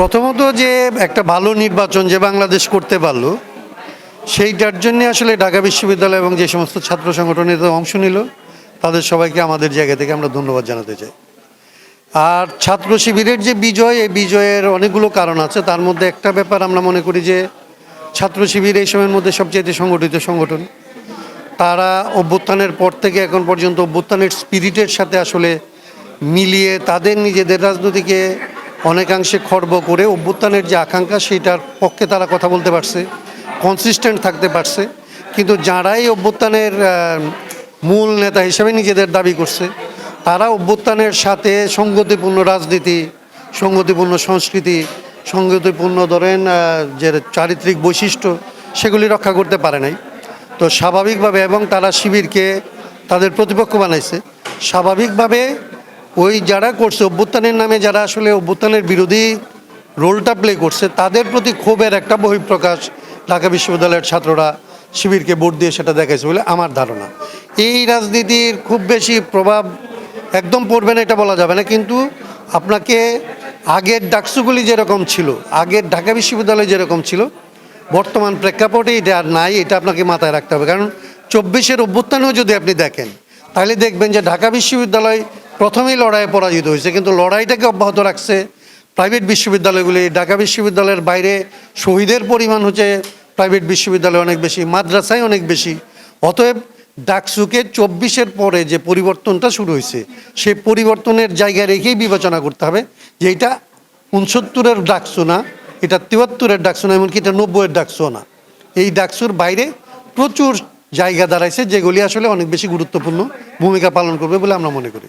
প্রথমত যে একটা ভালো নির্বাচন যে বাংলাদেশ করতে পারল, সেইটার জন্য আসলে ঢাকা বিশ্ববিদ্যালয় এবং যে সমস্ত ছাত্র সংগঠনের অংশ নিল, তাদের সবাইকে আমাদের জায়গা থেকে আমরা ধন্যবাদ জানাতে চাই। আর ছাত্র শিবিরের যে বিজয়, এই বিজয়ের অনেকগুলো কারণ আছে। তার মধ্যে একটা ব্যাপার আমরা মনে করি যে, ছাত্র শিবির এই সময়ের মধ্যে সবচেয়ে সংগঠিত সংগঠন। তারা অভ্যুত্থানের পর থেকে এখন পর্যন্ত অভ্যুত্থানের স্পিরিটের সাথে আসলে মিলিয়ে তাদের নিজেদের রাজনীতিকে অনেকাংশে খর্ব করে অভ্যুত্থানের যে আকাঙ্ক্ষা সেটার পক্ষে তারা কথা বলতে পারছে কনসিস্টেন্ট থাকতে পারছে। কিন্তু যারাই অভ্যুত্থানের মূল নেতা হিসেবে নিজেদের দাবি করছে, তারা অভ্যুত্থানের সাথে সংগতিপূর্ণ রাজনীতি সঙ্গতিপূর্ণ সংস্কৃতি সঙ্গতিপূর্ণ ধরেন যে চারিত্রিক বৈশিষ্ট্য, সেগুলি রক্ষা করতে পারে নাই। তো স্বাভাবিকভাবে, এবং তারা শিবিরকে তাদের প্রতিপক্ষ বানাইছে, স্বাভাবিকভাবে ওই যারা করছে, অভ্যুত্থানের নামে যারা আসলে অভ্যুত্থানের বিরোধী রোলটা প্লে করছে, তাদের প্রতি ক্ষোভের একটা বহিঃপ্রকাশ ঢাকা বিশ্ববিদ্যালয়ের ছাত্ররা শিবিরকে ভোট দিয়ে সেটা দেখাইছে বলে আমার ধারণা। এই রাজনীতির খুব বেশি প্রভাব একদম পড়বে না, এটা বলা যাবে না। কিন্তু আপনাকে আগের ডাকসুগুলি যেরকম ছিল, আগের ঢাকা বিশ্ববিদ্যালয় যেরকম ছিল, বর্তমান প্রেক্ষাপটে এটা আর নাই, এটা আপনাকে মাথায় রাখতে হবে। কারণ চব্বিশের অভ্যুত্থানেও যদি আপনি দেখেন, তাহলে দেখবেন যে ঢাকা বিশ্ববিদ্যালয় প্রথমেই লড়াইয়ে পরাজিত হয়েছে, কিন্তু লড়াইটাকে অব্যাহত রাখছে প্রাইভেট বিশ্ববিদ্যালয়গুলি। ঢাকা বিশ্ববিদ্যালয়ের বাইরে শহীদের পরিমাণ হচ্ছে প্রাইভেট বিশ্ববিদ্যালয় অনেক বেশি, মাদ্রাসায় অনেক বেশি। অতএব ডাকসুকে চব্বিশের পরে যে পরিবর্তনটা শুরু হয়েছে সেই পরিবর্তনের জায়গা রেখেই বিবেচনা করতে হবে যে এটা উনসত্তরের ডাকসু না, এটা তিহাত্তরের ডাকসু না, এমনকি এটা নব্বইয়ের ডাকসু না। এই ডাকসুর বাইরে প্রচুর জায়গা দাঁড়াইছে, যেগুলি আসলে অনেক বেশি গুরুত্বপূর্ণ ভূমিকা পালন করবে বলে আমরা মনে করি।